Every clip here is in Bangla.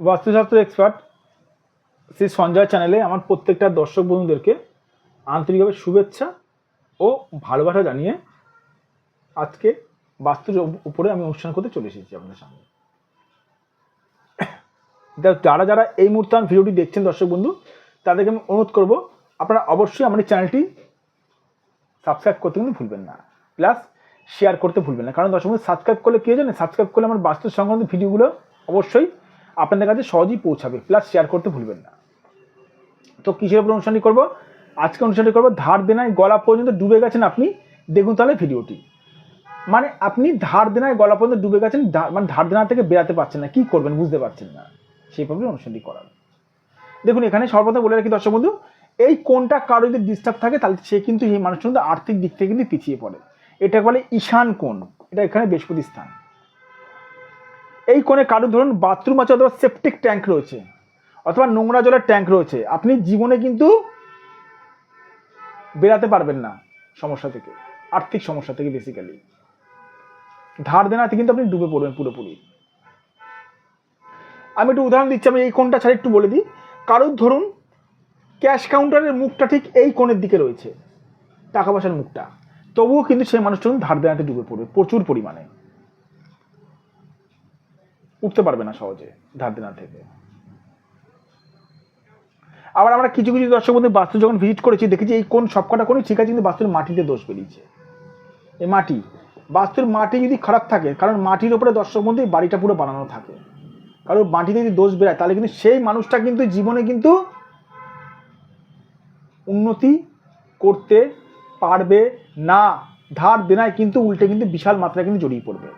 বাস্তুশাস্ত্র এক্সপার্ট শ্রী সঞ্জয় চ্যানেলে আমার প্রত্যেকটা দর্শক বন্ধুদেরকে আন্তরিকভাবে শুভেচ্ছা ও ভালোবাসা জানিয়ে আজকে বাস্তুর উপরে আমি অনুষ্ঠান করতে চলে এসেছি আপনাদের সামনে। যারা যারা এই মুহূর্তে আমার ভিডিওটি দেখছেন দর্শক বন্ধু, তাদেরকে আমি অনুরোধ করব, আপনারা অবশ্যই আমার চ্যানেলটি সাবস্ক্রাইব করতে কিন্তু ভুলবেন না। প্লাস শেয়ার করতে ভুলবেন না। কারণ দর্শক বন্ধু সাবস্ক্রাইব করলে কি জানেন? সাবস্ক্রাইব করলে আমার বাস্তু সংক্রান্ত ভিডিওগুলো অবশ্যই আপনাদের কাছে সহজেই পৌঁছাবে। প্লাস শেয়ার করতে ভুলবেন না। তো কিসের উপর অনুষ্ঠানটি করব? আজকে অনুষ্ঠানটি করব ধার দেনায় গলা পর্যন্ত ডুবে গেছেন আপনি। দেখুন তাহলে ভিডিওটি। মানে আপনি ধার দেনায় গলা পর্যন্ত ডুবে গেছেন মানে ধার দেনা থেকে বেরাতে পারছেন না। কি করবেন বুঝতে পারছেন না। সেইভাবে অনুষ্ঠানটি করার। দেখুন, এখানে সর্বদা বলে রাখি দর্শক বন্ধু, এই কোনটা কারও যদি ডিস্টার্ব থাকে, তাহলে সে কিন্তু এই মানুষটা কিন্তু আর্থিক দিক থেকে কিন্তু পিছিয়ে পড়ে। এটা বলে ঈশান কোণ। এটা এখানে বৃহস্পতি স্থান। এই কোণে কারও ধরুন বাথরুম আছে অথবা সেপটিক ট্যাঙ্ক রয়েছে, অথবা নোংরা জলের ট্যাঙ্ক রয়েছে, আপনি জীবনে কিন্তু বেরাতে পারবেন না সমস্যা থেকে, আর্থিক সমস্যা থেকে বেসিক্যালি ধার দেনাতে কিন্তু আপনি ডুবে পড়বেন পুরোপুরি। আমি একটু উদাহরণ দিচ্ছি, আমি এই কোণটা ছাড়া একটু বলে দিই। কারোর ধরুন ক্যাশ কাউন্টারের মুখটা ঠিক এই কোণের দিকে রয়েছে, টাকা পয়সার মুখটা, তবুও কিন্তু সেই মানুষটা ধার দেনাতে ডুবে পড়বে প্রচুর পরিমাণে। উঠতে পারবে না সহজে ধার দেনা থেকে। আবার আমরা কিছু কিছু দর্শক বন্ধু বাস্তু যখন ভিজিট করেছি, দেখেছি এই কোন সবকটা কোনই ঠিক আছে, কিন্তু বাস্তুর মাটিতে দোষ বেরিয়েছে। এই মাটি, বাস্তুর মাটি যদি খারাপ থাকে, কারণ মাটির উপরে দর্শক বন্ধু এই বাড়িটা পুরো বানানো থাকে। কারণ মাটিতে যদি দোষ বেরায়, তাহলে কিন্তু সেই মানুষটা কিন্তু জীবনে কিন্তু উন্নতি করতে পারবে না। ধার দেনায় কিন্তু উল্টে কিন্তু বিশাল মাত্রায় কিন্তু জড়িয়ে পড়বে।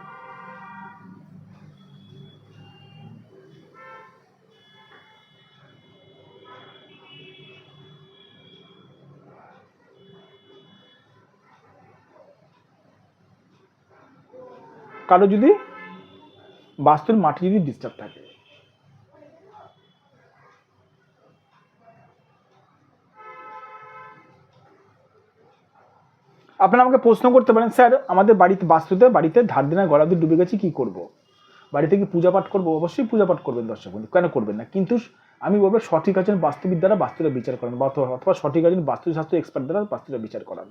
কারও যদি বাস্তুর মাটি যদি ডিস্টার্ব থাকে। আপনারা আমাকে প্রশ্ন করতে পারেন, স্যার, আমাদের বাড়িতে বাস্তুতে বাড়িতে ধার দিনের গলা দিয়ে ডুবে গেছি, কি করব? বাড়িতে কি পূজা পাঠ করব? অবশ্যই পূজা পাঠ করবেন দর্শক বন্ধু। কেন করবেন না? কিন্তু আমি বলব, সঠিক আছেন বাস্তুবিদ দ্বারা বাস্তুরা বিচার করেন অথবা সঠিক আছেন বাস্তুশাস্ত্র এক্সপার্ট দ্বারা বাস্তুরা বিচার করান।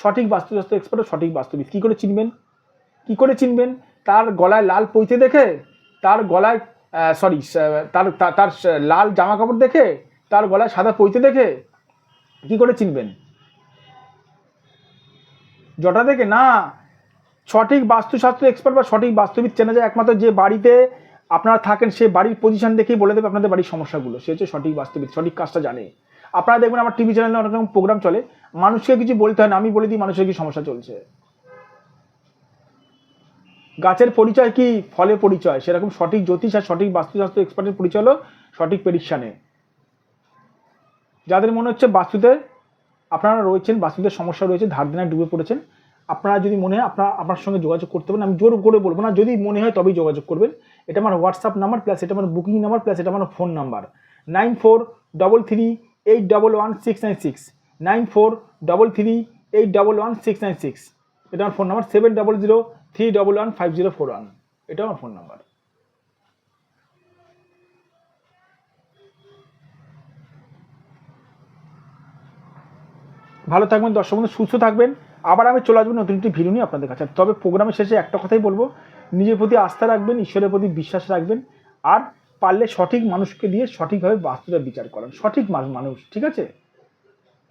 সঠিক বাস্তুশাস্ত্র এক্সপার্ট সঠিক বাস্তুবিদ। কী করে চিনবেন? কি করে চিনবেন? তার গলায় লাল পৈতে দেখে? তার গলায় সরি তার তার- লাল জামা কাপড় দেখে? তার গলায় সাদা পৈতে দেখে? কি করে চিনবেন? জটা দেখে? না। সঠিক বাস্তুশাস্ত্র এক্সপার্ট বা সঠিক বাস্তুবিদ চেনা যায় একমাত্র যে বাড়িতে আপনারা থাকেন, সে বাড়ির পজিশন দেখেই বলে দেবে আপনাদের বাড়ির সমস্যাগুলো। সে হচ্ছে সঠিক বাস্তুবিদ, সঠিক কাজটা জানে। আপনারা দেখবেন আমার টিভি চ্যানেলে অনেক রকম প্রোগ্রাম চলে। মানুষকে কিছু বলতে হয় না, আমি বলে দিই, মানুষের কি সমস্যা চলছে? গাছের পরিচয় কি? ফলের পরিচয়। সেরকম সঠিক জ্যোতিষ আর সঠিক বাস্তুশাস্ত্র এক্সপার্টের পরিচয় হলো সঠিক প্রেডিকশানে। যাদের মনে হচ্ছে বাস্তুতে, আপনারা রয়েছেন, বাস্তুতে সমস্যা রয়েছে, ধার দেনায় ডুবে পড়েছেন, আপনারা যদি মনে হয়, আপনারা, আপনার সঙ্গে যোগাযোগ করতে পারেন। আমি জোর করে বলব না, যদি মনে হয় তবেই যোগাযোগ করবেন। এটা আমার হোয়াটসঅ্যাপ নাম্বার, প্লাস এটা আমার বুকিং নাম্বার, প্লাস এটা আমার phone number. Nine four double three eight double one six nine six. Nine four double three eight double one six nine six. এটা আমার phone number seven double zero three double one five zero four one এটা আমার ফোন নাম্বার ভালো থাকবেন, দর্শক বন্ধু, সুস্থ থাকবেন। আবার আমি চলে আসব নতুন একটি ভিডিও নিয়ে আপনাদের কাছে। তবে প্রোগ্রামের শেষে একটা কথাই বলব, নিজের প্রতি আস্থা রাখবেন, ঈশ্বরের প্রতি বিশ্বাস রাখবেন, আর পারলে সঠিক মানুষকে দিয়ে সঠিকভাবে বাস্তুটা বিচার করান। সঠিক মানুষ, ঠিক আছে?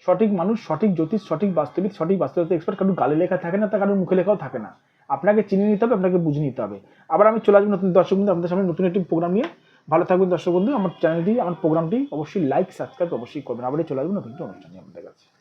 সঠিক মানুষ, সঠিক জ্যোতিষ, সঠিক বাস্তবিক সঠিক বাস্তবিক এক্সপার্ট কারণ গালে লেখা থাকে না, তা কারোর মুখে লেখাও থাকে না। আপনাকে চিনে নিতে হবে, আপনাকে বুঝে নিতে হবে। আবার আমি চলে আসব নতুন দর্শক বন্ধু, আপনাদের সামনে নতুন একটি প্রোগ্রাম নিয়ে। ভালো থাকবেন দর্শক বন্ধু, আমার চ্যানেলটি আমার প্রোগ্রামটি অবশ্যই লাইক সাবস্ক্রাইব অবশ্যই করবেন। আবার চলে আসব নতুন একটি অনুষ্ঠান আপনাদের কাছে।